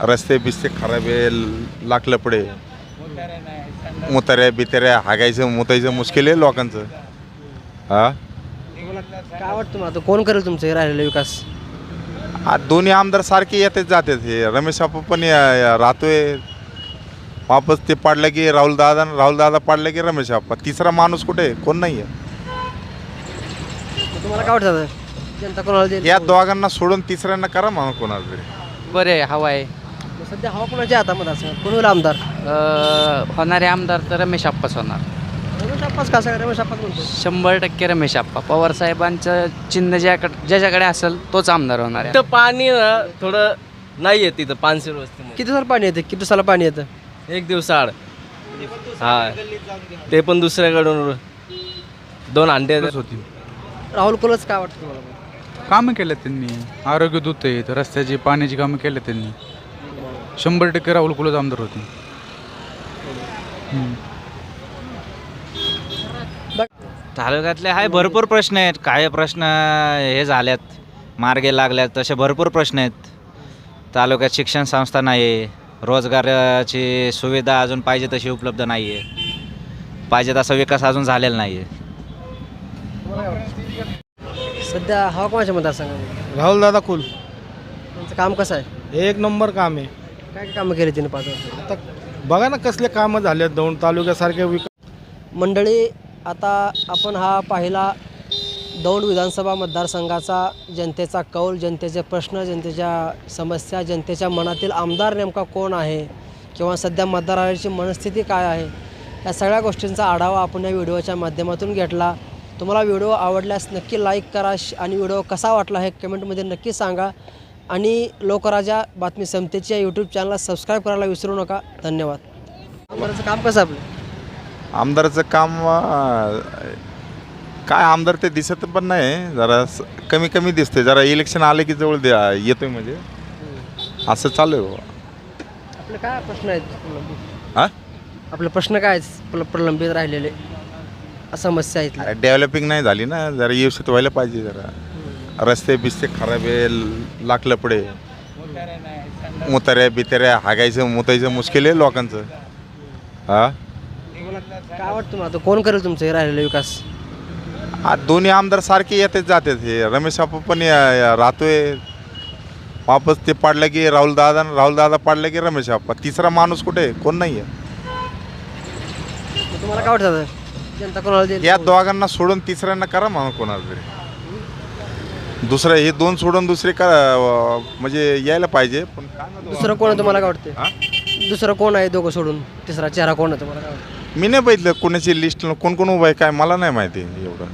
रस्ते बिस्ते खराब आहे लाकलं पडे मुताऱ्या बिताऱ्या हागायचं मुतायचं मुश्किल आहे लोकांचं. हा? काय वाटतं आता कोण करेल तुमचं हे राहिलेलं विकास? आ दोन्ही आमदार सारखे येतात जातात हे. रमेश बापू पण या- या राहतोय. वापस ते पाडलं की राहुल दादा राहुल दादा पाडलं की रमेश बाप्पा तिसरा माणूस कुठे? आहे? कोण नाही आहे तुम्हाला काय वाटतं आता? जनता कोणाला देईल? या दोघांना सोडून तिसऱ्यांना करा म्हणून कोणाला तरी. बरे हवा आहे. सध्या हवा कोणाच्या हातामध्ये असं कोण होईल आमदार? अ, होणारे आमदार तर रमेश आप्पाच होणार. रमेश आप्पाच का? सगळं रमेश आप्पाच म्हणतो शंभर टक्के रमेश आप्पा. पवार साहेबांचं चिन्ह ज्याकडे ज्याच्याकडे असेल तोच आमदार होणार आहे. तिथं पाणी ना थोडं नाही आहे तिथं पानशेर वस्तीमध्ये. किती दिवसाला पाणी येते? किती दिवसाला पाणी येतं? एक दिवस आड. हा. ते पण दुसऱ्याकडून दोन अंडे होती. राहुल कोलच काय वाटतं तुम्हाला? कामं केले त्यांनी. आरोग्य दूत आहेत रस्त्याची पाण्याची कामं केले त्यांनी. शंभर टक्के राहुल कुलच आमदार होते. तालुक्यातले आहे भरपूर प्रश्न आहेत. काय प्रश्न हे झाल्यात मार्गे लागल्यात. तसे भरपूर प्रश्न आहेत. तालुक्यात शिक्षण संस्था नाही आहे रोजगाराची सुविधा अजून पाहिजे तशी उपलब्ध नाही आहे पाहिजे तसा विकास अजून झालेला नाही आहे सध्या हवा कोणाच्या मध्ये सांगा राहुल दादा कुल. त्यांचं काम कसं आहे? एक नंबर काम आहे. काय काय कामं केली तिने पाच वर्ष आता बघा ना कसले कामं झाले दौंड तालुक्यासारखे विकास मंडळी आता आपण हा पाहिला दौंड विधानसभा मतदारसंघाचा जनतेचा कौल जनतेचे प्रश्न जनतेच्या समस्या जनतेच्या मनातील आमदार नेमका कोण आहे किंवा सध्या मतदाराची मनस्थिती काय आहे या सगळ्या गोष्टींचा आढावा आपण या व्हिडिओच्या माध्यमातून घेतला. तुम्हाला व्हिडिओ आवडल्यास नक्की लाईक करा श- आणि व्हिडिओ कसा वाटला हे कमेंटमध्ये नक्की सांगा. आणि लोकराजा बातमी समतेची या यूट्यूब चॅनलला सबस्क्राईब करायला विसरू नका. धन्यवाद. आमदाराचं काम कसं आपलं? आमदाराचं काम अं, काय आमदार ते दिसत पण नाही. जरा स- कमी कमी दिसतंय. जरा इलेक्शन आले की जवळ द्या येतोय म्हणजे. असं चालू आहे बुवा. आपले काय प्रश्न आहेत प्रलंबित? हा? आपले प्रश्न काय आहेत? प्रल- प्रलंबित राहिलेले. समस्या आहेत. डेव्हलपिंग नाही झाली ना. जरा व्यवस्थित व्हायला पाहिजे जरा. रस्ते बिस्ते खराब आहे लाकलं पडे मुताऱ्या बिताऱ्या हागायचं मुतायचं मुश्किल आहे लोकांचं. हा? काय वाटतं आता कोण करेल तुमचं हे राहिलेलं विकास? आ दोन्ही आमदार सारखे येतात जातात हे. रमेश बापू पण या- या राहतोय. वापस ते पाडलं की राहुल दादा राहुल दादा पाडलं की रमेश बाप्पा तिसरा माणूस कुठे? आहे? कोण नाही आहे मग तुम्हाला काय वाटतं आता? जनता कोणाला देईल? या दोघांना सोडून तिसऱ्यांना करा म्हणून कोणाला तरी. दुसरं हे दोन सोडून दुसरे का म्हणजे यायला पाहिजे पण काय माहिती दुसरं कोण आहे तुम्हाला काय वाटतं? दुसरं कोण आहे दोघं सोडून? तिसरा चेहरा कोण आहे तुम्हाला काय वाटतं मी नाही बघितलं कोणाची लिस्ट कोण कोण उभं आहे काय मला नाही माहिती एवढं.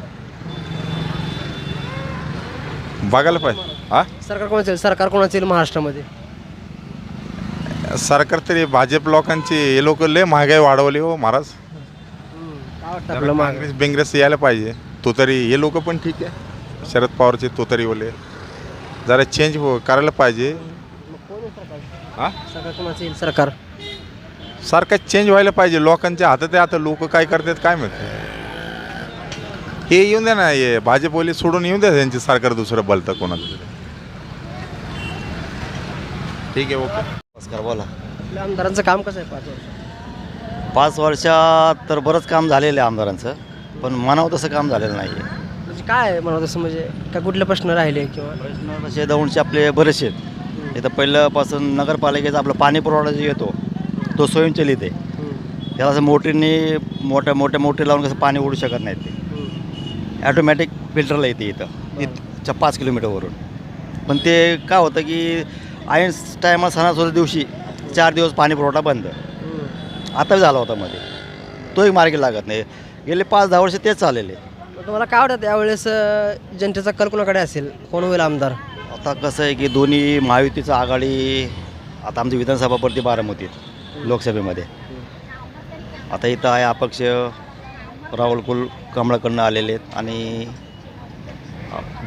बघायला पाहिजे. हा? सरकार कोणाचं येईल? सरकार कोणाचं येईल महाराष्ट्रामध्ये? सरकार तरी भाजप लोकांची हे लोक लय महागाई वाढवली हो महाराज. काय वाटतं आपलं मागं काँग्रेस बिंग्रेस यायला पाहिजे. तो तरी हे लोक पण ठीक आहे. शरद पवारचे तो तरी बोले जरा चेंज हो करायला पाहिजे. हा? सरकार. कोणाचं येईल सरकार सारखं चेंज व्हायला पाहिजे. लोकांच्या हातात आहे आता लोक काय करतात काय माहिती. हे येऊन द्या ना हे भाजपवाले सोडून येऊन द्या त्यांचे सरकार दुसरं बलतं कोणाचं तरी. ठीक आहे ओके. नमस्कार बोला. आपल्या आमदारांचं काम कसं आहे पाच वर्ष? पाच वर्षात तर बरंच काम झालेलं आहे आमदारांचं पण म्हणावं तसं काम झालेलं नाही आहे. काय आहे म्हणा तसं म्हणजे काय कुठले प्रश्न राहिले किंवा? प्रश्न तसे दौंडचे आपले बरेचसे आहेत. इथं पहिल्यापासून नगरपालिकेचा आपला पाणी पुरवठा जो येतो तो स्वयंचलित आहे. त्याला असं मोटरीने मोठ्या मोठ्या मोटरी लावून कसं पाणी ओढू शकत नाहीत ते. ॲटोमॅटिक फिल्टरला येते इथं. इथच्या पाच किलोमीटरवरून पण ते काय होतं की ऐन टायमा सणासुद्धा दिवशी चार दिवस पाणी पुरवठा बंद. आता झाला होता मध्ये. तोही मार्गी लागत नाही. गेले पाच दहा वर्ष तेच चाललेले. तुम्हाला काय वाटतं यावेळेस अं, जनतेचा कल कोणाकडे असेल? कोण होईल आमदार? आता कसं आहे की दोन्ही महायुतीचं आघाडी आता आमची विधानसभा पडते बारामतीत लोकसभेमध्ये. आता इथं आहे अपक्ष राहुल कुल कमळाकडनं आलेले आहेत आणि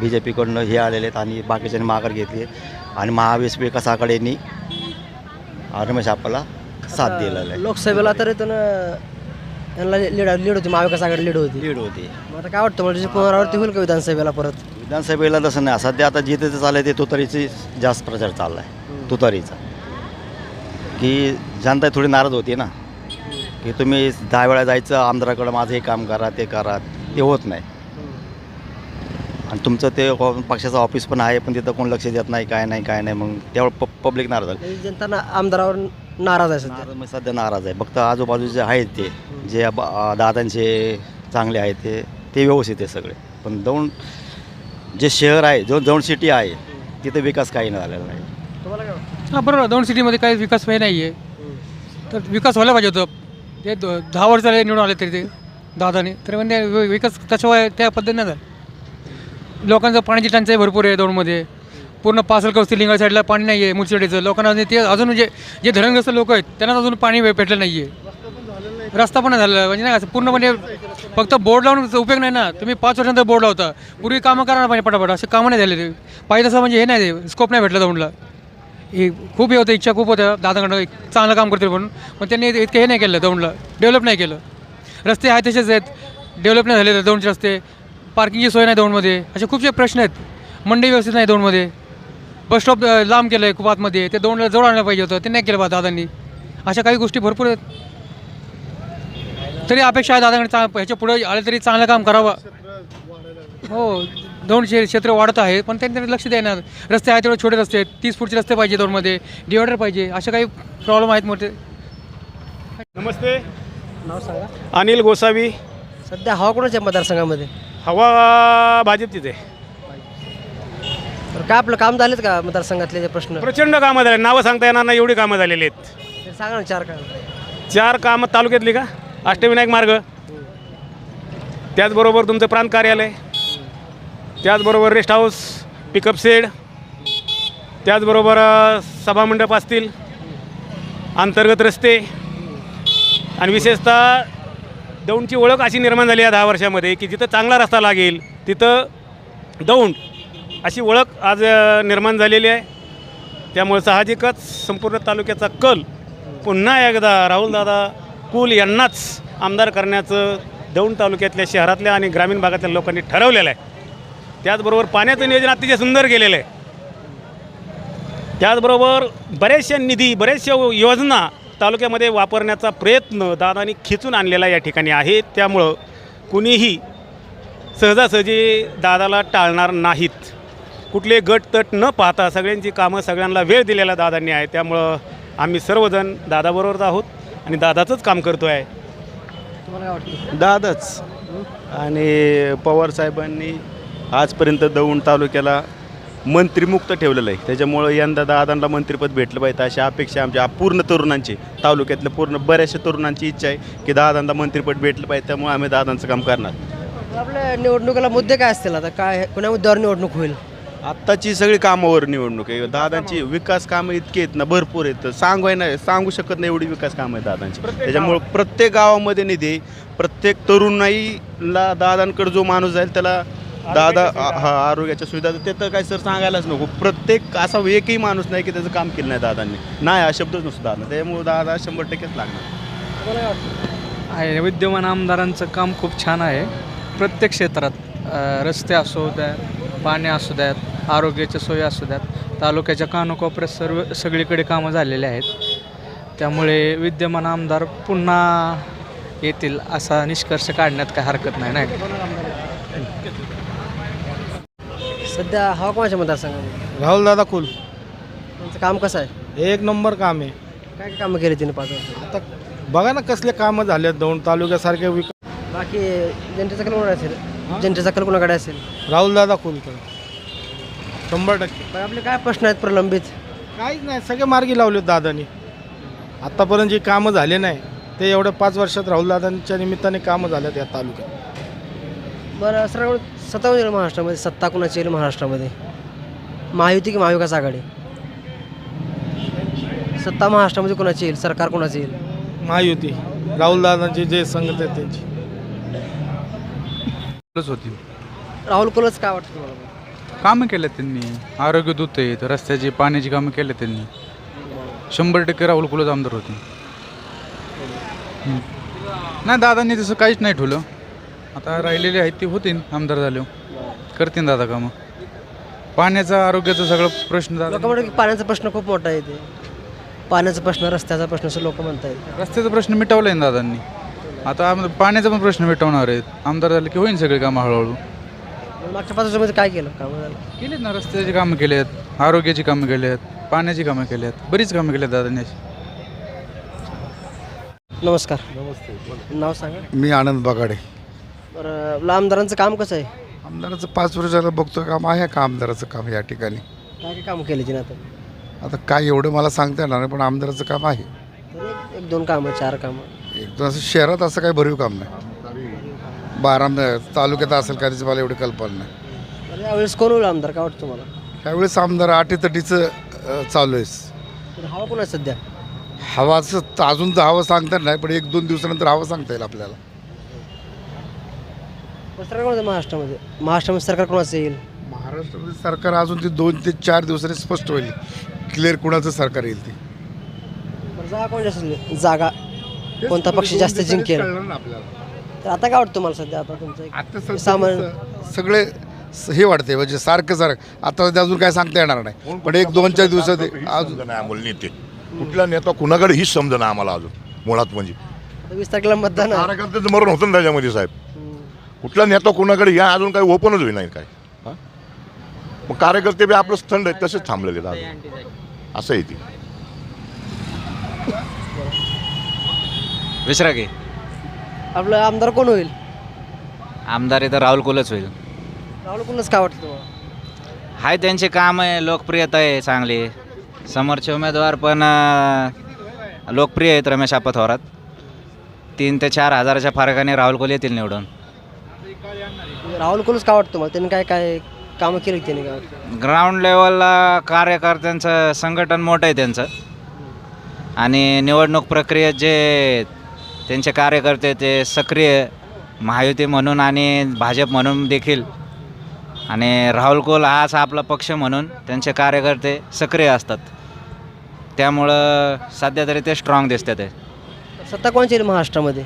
बी जे पीकडनं हे आलेले आहेत आणि बाकीच्यांनी माघार घेतली आहे. आणि महाविकास विकास आघाडींनी रमेश आप्पाला साथ दिलेला आहे. लोकसभेला तर त्यानं यांना लीड लीड होती महाविकास आघाडी लीड होती. लीड होती. मग आता काय वाटतं त्याची पुनरावृत्ती होईल का विधानसभेला परत? विधानसभेला तसं नाही. सध्या आता जिथे ते चाललं ते तुतारीची जास्त प्रचार चालला आहे तुतारीचा. की जनता थोडी नाराज होती ना. की तुम्ही दहा वेळा जायचं आमदाराकडं माझं हे काम करा ते करा. ते होत नाही. आणि तुमचं ते ऑ- पक्षाचं ऑफिस पण आहे पण तिथं कोण लक्ष देत नाही काय नाही काय नाही. मग त्यावेळेस प पब्लिक नाराज झाली. म्हणजे जनता ना आमदारावर नाराज आहे सध्या. नाराज म्हणजे सध्या नाराज आहे. फक्त आजूबाजूचे आहेत ते जे दादांचे चांगले आहेत ते ते व्यवस्थित आहे सगळे. पण दौंड जे शहर आहे जो दौंड सिटी आहे तिथे विकास काही नाही झालेला नाही. तुम्हाला काय वाटतं? हां बरोबर. दोन सिटीमध्ये काही विकास हे नाही आहे तर विकास व्हायला पाहिजे होतं. ते द- दहा वर्ष झाले निवडून आले तरी ते दादाने. तर म्हणजे वि- विकास त्याशिवाय त्या पद्धतीने नाही झाला. लोकांचं पाण्याची टंचाई भरपूर आहे दोनमध्ये पूर्ण पासल कवस्ती लिंगा साईडला पाणी नाही आहे मुचडेचं लोकांना अजून ते अजून म्हणजे जे धरणग्रस्त लोक आहेत त्यांना अजून पाणी भे- भेटलं नाही आहे रस्ता पण नाही. झाला म्हणजे नाही असं पूर्ण म्हणजे फक्त बोर्ड लावून उपयोग नाही ना. तुम्ही पाच वर्षानंतर बोर्ड लावता. पूर्वी कामं करा ना पाहिजे पटापट. असे कामं नाही झाले पाहिजे तसं म्हणजे हे नाही स्कोप नाही भेटला दौंडला हे खूप हे होतं इच्छा खूप होत्या. दादाकडं एक चांगलं काम करतील म्हणून. पण त्यांनी इतकं हे नाही केलं दौंडला डेव्हलप नाही केलं. रस्ते आहेत तसेच आहेत. डेव्हलप नाही झाले दौंडचे रस्ते. पार्किंगची सोय नाही दौंडमध्ये असे खूपसे प्रश्न आहेत. मंडई व्यवस्थित नाही दौंडमध्ये बस स्टॉप लांब केलं आहे खूप आतमध्ये ते दौंडला जवळ आणलं पाहिजे होतं. ते नाही केलं बा दादांनी. अशा काही गोष्टी भरपूर आहेत. तरी अपेक्षा आहे दादाकडे चा ह्याच्या पुढे आले तरी चांगलं काम करावं. हो दोन शे क्षेत्र वाढत आहे पण त्यांनी त्याकडे लक्ष देणार. रस्ते आहेत तेवढे छोटे रस्ते आहेत. तीस फूटचे रस्ते पाहिजे दोनमध्ये डिवायडर पाहिजे. असे काही प्रॉब्लेम आहेत मोठे. नमस्ते. नाव सांगा. अनिल गोसावी. सध्या हवा कोणाच्या मतदारसंघामध्ये? हवा भाजपचीच आहे तर काय आपलं काम झालेत का मतदारसंघातले जे प्रश्न? प्रचंड कामं झाले नावं सांगता येणार नाही एवढी कामं झालेली आहेत. ते सांगा ना चार काय चार कामं तालुक्यातली का? अष्टविनायक मार्ग. त्याचबरोबर तुमचं प्रांत कार्यालय. त्याचबरोबर रेस्ट हाऊस पिकअप सेड त्याचबरोबर अ, सभामंडप असतील. अंतर्गत रस्ते. आणि विशेषतः दौंडची ओळख अशी निर्माण झाली आहे दहा वर्षामध्ये की जिथं चांगला रस्ता लागेल तिथं दौंड अशी ओळख आज निर्माण झालेली आहे. त्यामुळे साहजिकच संपूर्ण तालुक्याचा कल पुन्हा एकदा राहुलदादा कुल यांनाच आमदार करण्याचं दौंड तालुक्यातल्या शहरातल्या आणि ग्रामीण भागातल्या लोकांनी ठरवलेलं आहे. त्याचबरोबर पाण्याचं नियोजन अतिशय सुंदर केलेलं आहे. त्याचबरोबर बऱ्याचशा निधी बऱ्याचशा योजना तालुक्यामध्ये वापरण्याचा प्रयत्न दादानी खिचून आणलेला या ठिकाणी आहे. त्यामुळं कुणीही सहजासहजी दादाला टाळणार नाहीत. कुठले गट तट न पाहता सगळ्यांची कामं सगळ्यांना वेळ दिलेला दादांनी आहे. त्यामुळं आम्ही सर्वजण दादाबरोबरच आहोत आणि दादाचंच काम करतो आहे तुम्हाला काय वाटतं? दादाच. आणि पवार साहेबांनी आजपर्यंत दौंड तालुक्याला मंत्रीमुक्त ठेवलेलं आहे. त्याच्यामुळं यंदा दादांना मंत्रिपद भेटलं पाहिजे अशी अपेक्षा आमच्या पूर्ण तरुणांची तालुक्यातल्या पूर्ण बऱ्याचशा तरुणांची इच्छा आहे की दादांना मंत्रिपद भेटलं पाहिजे त्यामुळे आम्ही दादांचं काम करणार. आपल्या निवडणुकीला मुद्दे काय असतील आता? काय कुण्या मुद्द्यावर निवडणूक होईल? आत्ताची सगळी कामावर निवडणूक आहे. दादांची विकास कामं इतकी आहेत ना भरपूर आहेत. सांगवाय नाही सांगू शकत नाही एवढी विकास कामं आहेत दादांची. त्याच्यामुळं प्रत्येक गावामध्ये निधी. प्रत्येक तरुणाईला दादांकडे जो माणूस जाईल त्याला दादा हा आरोग्याच्या सुविधा. ते तर काय सर सांगायलाच नको. प्रत्येक असा एकही माणूस नाही की त्याचं काम केलं नाही दादांनी. नाही हा शब्दच नसतो दादा. त्यामुळे दादा शंभर टक्केच लागणार. आहे विद्यमान आमदारांचं काम खूप छान आहे. प्रत्येक क्षेत्रात रस्ते असू द्यात पाणी असू द्यात आरोग्याच्या सोयी असू द्यात तालुक्याच्या कानोकोपऱ्यात सर्व सगळीकडे कामं झालेली आहेत. त्यामुळे विद्यमान आमदार पुन्हा येतील असा निष्कर्ष काढण्यात काही हरकत नाही नाही सध्या हवा कोणाच्या मतदारसंघामध्ये? राहुलदादा कुल. त्यांचं काम कसं आहे? एक नंबर काम आहे. काय काय कामं केली तिने पाच वर्षात? आता बघा ना कसले कामं झाले आहेत दौंड तालुक्यासारखे विकास बाकी जनतेचा कल कोणाकडे असेल? जनतेचा कल कोणाकडे असेल? राहुलदादा कुलकर शंभर टक्के. पण आपले काय प्रश्न आहेत प्रलंबित? काहीच नाही सगळे मार्गी लावले दादानी. आत्तापर्यंत जी कामं झाले नाही ते एवढ्या पाच वर्षात राहुलदादांच्या निमित्ताने कामं झाल्यात या तालुक्यात. बरं सर्व सत्ता येईल महाराष्ट्रामध्ये सत्ता कोणाची येईल महाराष्ट्रामध्ये? महायुती की महाविकास आघाडी? सत्ता महाराष्ट्रामध्ये कोणाची येईल? सरकार कोणाची येईल? महायुती. राहुलदादांचे जे संगत आहेत त्यांची. होती. राहुल कुलच काय वाटतं तुम्हाला? कामं केले त्यांनी. आरोग्य दूत आहेत रस्त्याची पाण्याची कामं केले त्यांनी. शंभर टक्के राहुल कुलच आमदार होते. नाही दादांनी तसं काहीच नाही ठेवलं. आता राहिलेले आहेत ते होतील आमदार झाले. करतील दादा कामं. पाण्याचा आरोग्याचा सगळं प्रश्न दादा लोक म्हणतात की पाण्याचा प्रश्न खूप मोठा आहे ते पाण्याचा प्रश्न रस्त्याचा प्रश्न असं लोक म्हणतात रस्त्याचा प्रश्न मिटवला आहे ना दादांनी. आता आम पाण्याचा पण प्रश्न मिटवणार आहेत. आमदार झाले की होईल सगळे कामं हळूहळू. मागच्या पाच वर्षामध्ये काय केलं? कामं झालं केलेत ना रस्त्याची कामं केली आहेत आरोग्याची कामं केली आहेत पाण्याची कामं केली आहेत बरीच कामं केली आहेत दादांनी. अशी नमस्कार. नमस्ते नाव सांगा. मी आनंद बगाडे. बरं आपलं आमदारांचं काम कसं आहे? आमदाराचं पाच वर्षाला बघतो काम आहे का आमदाराचं काम या ठिकाणी? काय काय काम केले तिने आता? आता काय एवढं मला सांगता येणार नाही पण आमदाराचं काम आहे. तरी एक- एक दोन कामं चार कामं. एकदम असं शहरात असं काही भरीव काम नाही. बारा तालुक्यात असेल का त्याची मला एवढी कल्पना नाही. तर यावेळेस कोण होईल आमदार? काय वाटतं तुम्हाला? त्यावेळेस आमदार अटीतटीचं अ, चालू आहे तर हवा कोण आहे सध्या? हवाचं तर अजून तर हवं सांगता नाही पण एक दोन दिवसानंतर हवं सांगता येईल आपल्याला. सरकार कोणाचं आहे महाराष्ट्रामध्ये? महाराष्ट्रामध्ये सरकार कोणाचं येईल? महाराष्ट्रामध्ये सरकार अजून ते दोन ते चार दिवसांनी स्पष्ट होईल. क्लिअर कुणाचं सरकार येईल ते. बरं जागा कोण जास्त? जागा. कोणता पक्ष जास्त जिंकेल? तर आता काय वाटतं तुम्हाला सध्या आता तुमचं आता सामान्य सगळे स- हे वाटते म्हणजे सारखं सारखं. आता ते अजून काय सांगता येणार नाही. पण एक दोन चार दिवसात हे अजून नाही आम्हाला नेते. कुठला नेता कुणाकडे हीच समजा ना आम्हाला अजून मुळात म्हणजे. आता वीस तारखेला मतदान आहे. कार्यकर्त्याचं मरण होतं ना त्याच्यामध्ये साहेब. कुठला नेता कुणाकडे या अजून काही ओपनच होई नाही काय हा? मग कार्यकर्ते बी आपलं थंड आहेत तसेच थांबलेले आहेत अजून. असं आहे ती. विसरा की. आपलं आमदार कोण होईल? आमदार इथं राहुल कुलच होईल. राहुल कोणच काय वाटतं तुम्हाला? हाय त्यांचे काम आहे लोकप्रियता आहे चांगली. समोरचे उमेदवार पण अं, लोकप्रिय आहेत रमेश आप्पा थोरात तीन ते चार हजाराच्या फरकाने राहुल कोल येतील निवडून. राहुल कोणच काय वाटतं तुम्हाला? त्यांनी काय काय कामं केली त्यांनी काय वाटतं? ग्राउंड लेवलला कार्यकर्त्यांचं संघटन मोठं आहे त्यांचं. आणि निवडणूक प्रक्रियेत जे त्यांचे कार्यकर्ते ते सक्रिय महायुती म्हणून आणि भाजप म्हणून देखील. आणि राहुल कोल हाच आपला पक्ष म्हणून त्यांचे कार्यकर्ते सक्रिय असतात. त्यामुळं सध्या तरी ते स्ट्रॉंग दिसतात ते. सत्ता कोणची येईल महाराष्ट्रामध्ये?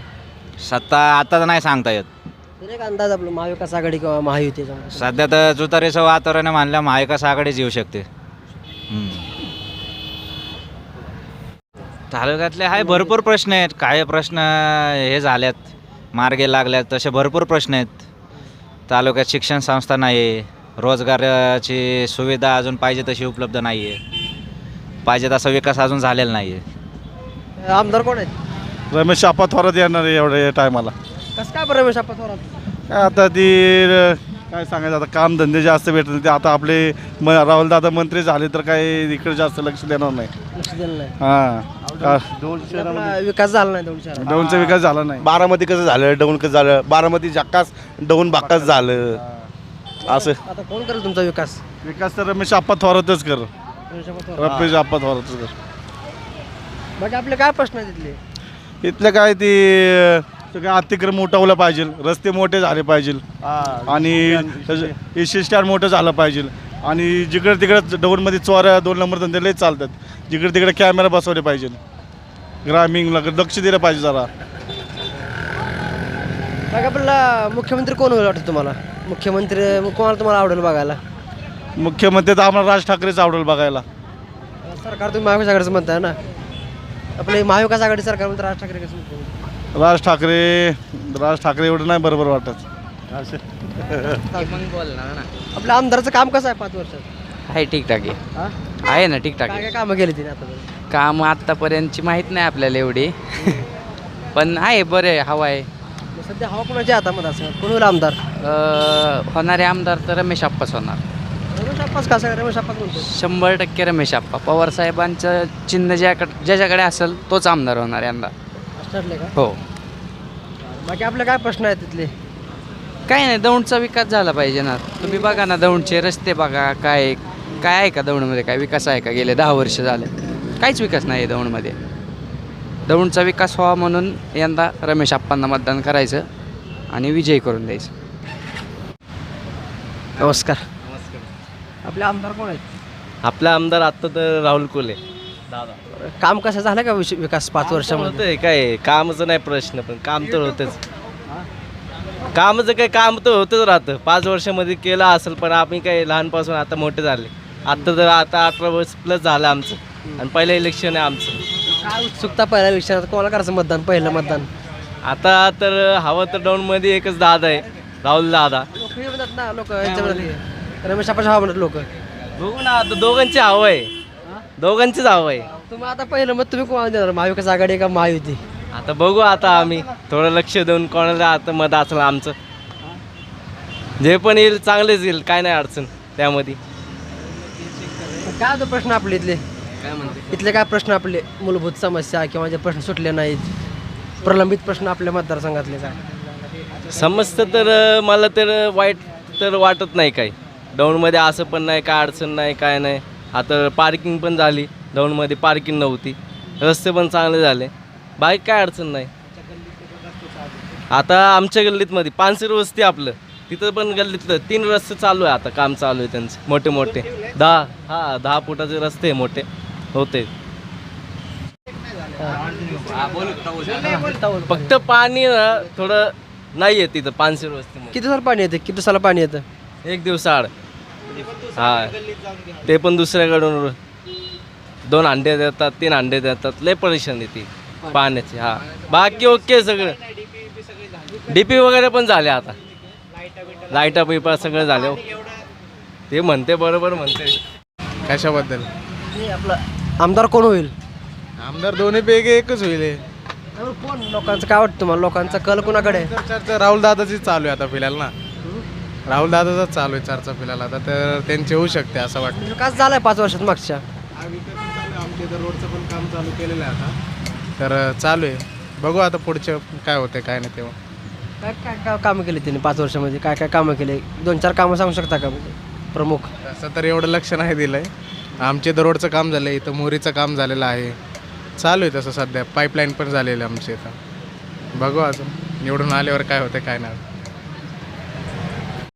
सत्ता आता तर नाही सांगता येत. तरी एक अंदाज आपलं महाविकास आघाडी किंवा महायुतीचा. सध्या तर तुतारीचं वातावरण म्हणलं महाविकास आघाडीच येऊ शकते. हम्म. तालुक्यातले आहे भरपूर प्रश्न आहेत. काय प्रश्न हे झाल्यात मार्गे लागल्यात तसे भरपूर प्रश्न आहेत. तालुक्यात शिक्षण संस्था नाही आहे रोजगाराची सुविधा अजून पाहिजे तशी उपलब्ध नाही आहे पाहिजे तसा विकास अजून झालेला नाही आहे आमदार कोण आहेत? रमेश आप्पा थोरात येणार आहे एवढ्या टायमाला. कसं काय बरं रमेश आपण थोरात काय आता ती काय सांगायचं आता कामधंदे जास्त भेटत नाही. ते आता आपले म राहुलदादा मंत्री झाले तर काही इकडे जास्त लक्ष देणार नाही. लक्ष दिलं नाही. हां. आपला विकास झाला नाही शहरात. डोनचा विकास झाला नाही. बारामती कसं झालं? डौन कसं झालं? बारामती जक्कास डौन बाक्कास झालं. असं. आता कोण करेल तुमचा विकास? विकास तर रमेश आप्पा थोरातच कर. रमेश आप्पा थोरातच कर. बाकी आपले काय प्रश्न तिथले इथलं? काय ते सगळं अतिक्रम उठवलं पाहिजे. रस्ते मोठे झाले पाहिजे. आणि एस स्टँड मोठं झालं पाहिजे. आणि जिकडे तिकडे डवनमध्ये चोऱ्या दोन नंबर धंदे लई चालतात. जिकडे तिकडे कॅमेरा बसवले पाहिजे. ग्रामीण लक्ष दिलं पाहिजे जरा. आपल्याला मुख्यमंत्री कोण होईल वाटतं तुम्हाला? मुख्यमंत्री कोणाला तुम्हाला आवडेल बघायला? मुख्यमंत्री तर आम्हाला राज ठाकरेच आवडेल बघायला. सरकार तुम्ही महाविकास आघाडीचं म्हणताय ना? आपले महाविकास आघाडी सरकार म्हणतात राज ठाकरे कसं मुख्यमंत्री राज ठाकरे राज ठाकरे एवढं नाही बरोबर वाटत. आपल्या आमदाराचं काम कसं आहे पाच वर्षात? आहे ठीकठाक आहे हा? आहे ना ठीकठाक काय आहे काय कामं केली तिने आता काम आत्तापर्यंतची माहीत नाही आपल्याला एवढी. पण आहे बरं आहे हवा आहे. सध्या हवा कोणाच्या हातामध्ये असं कोण होईल आमदार? अं, होणारे आमदार तर रमेश आप्पाच होणार. रमेश आप्पाच का? सगळं रमेश आप्पाच म्हणतो शंभर टक्के रमेश आप्पा. पवार साहेबांचं चिन्ह ज्याकडे ज्याच्याकडे असेल तोच आमदार होणार यंदा. असं का? हो. बाकी आपले काय प्रश्न आहेत तिथले? काय नाही दौंडचा विकास झाला पाहिजे ना. तुम्ही बघा ना दौंडचे रस्ते बघा काय काय आहे का दौंडमध्ये? काय विकास आहे का? गेले दहा वर्ष झाले. काहीच विकास नाही आहे दौंडमध्ये. दौंडचा विकास व्हावा म्हणून यंदा रमेश आप्पांना मतदान करायचं आणि विजयी करून द्यायचं. नमस्कार. आपले आमदार कोण आहेत? आपला आमदार आत्ता तर राहुल कोले. काम कसं झालं का विश- विकास पाच वर्षामध्ये? होतंय काय कामाचं नाही प्रश्न पण काम तर होतंच. कामाचं काय काम तर होतच राहतं. पाच वर्षामध्ये केलं असेल पण आम्ही काय लहानपासून आता मोठे झाले. आत्ता तर आता अठरा वर्ष प्लस झालं आमचं. आणि पहिलं इलेक्शन आहे आमचं. काय उत्सुकता पहिल्या इलेक्शनात कोणाला करायचं मतदान पहिलं मतदान? आता तर हवं तर डाऊनमध्ये एकच दादा आहे राहुल दादा. लोक हे म्हणतात ना लोक यांच्यामध्ये रमेश आपण हवा म्हणतात लोक. बघू ना आता दोघांची हवं आहे. दोघांचीच हवं आहे. तुम्ही आता पहिलं मत तुम्ही कोणाला देणार? महाविकास आघाडी का महायुती? आता बघू आता आम्ही. थोडं लक्ष देऊन कोणाला आता मत असलं आमचं. जे पण येईल चांगलेच येईल. काय नाही अडचण त्यामध्ये. काय होतं प्रश्न आपले इथले? काय म्हणते? इथले काय प्रश्न आपले मूलभूत समस्या किंवा जे प्रश्न सुटले नाहीत प्रलंबित प्रश्न आपल्या मतदारसंघातले काय? समजतं तर अं, मला तर वाईट तर वाटत नाही काही. दौंडमध्ये असं पण नाही काय अडचण नाही काय नाही. आता पार्किंग पण झाली. दौंडमध्ये पार्किंग नव्हती. रस्ते पण चांगले झाले. बाईक काय अडचण नाही. आता आमच्या गल्लीतमध्ये पानसर वस्ती आपलं. तिथं पण गल्लीतलं तीन रस्ते चालू आहे आता काम चालू आहे त्यांचे. मोठे मोठे. दहा हा दहा फुटाचे रस्ते आहे मोठे. होते. फक्त पाणी ना थोडं नाही आहे तिथं पानसर वस्तीमध्ये. किती दिवसाला पाणी येतं? किती दिवसाला पाणी येतं? एक दिवसाआड हा. ते पण दुसऱ्याकडून दोन अंडे देतात तीन अंडे देतात. लय परेशान येते पाण्याची. हा. बाकी ओके सगळं. डीपी वगैरे पण झाले आता. लाईटा बिपा सगळं झाले. हो. ते म्हणते बरोबर म्हणते. कशाबद्दल? आपलं आमदार कोण होईल? आमदार दोन्ही पैकी एकच होईल हे. त्यामुळे कोण? लोकांचं काय वाटतं तुम्हाला? लोकांचा कल कोणाकडे आहे? तर चर्चा राहुल दादाची चालू आहे आता फिलहाल ना. राहुल दादाचाच चालू आहे चर्चा फिलहाल आता तर त्यांची होऊ शकते असं वाटतं. विकास झालाय पाच वर्षात मागच्या. आमच्या इथं रोडचं पण काम चालू केलेलं आहे आता. तर चालू आहे. बघू आता पुढचं काय होते काय नाही तेव्हा. काय काय काय कामं केली त्यांनी पाच वर्षामध्ये? काय काय कामं केले? दोन चार कामं सांगू शकता का म्हणजे प्रमुख? तसं तर एवढं लक्ष नाही दिलं आमचे दरोडचं काम झालं आहे इथं मोरीचं काम झालेलं आहे. चालू आहे तसं सध्या. पाईपलाईन पण झालेलं आहे आमच्या इथं. बघू अजून. निवडून आल्यावर काय होतं काय नाही.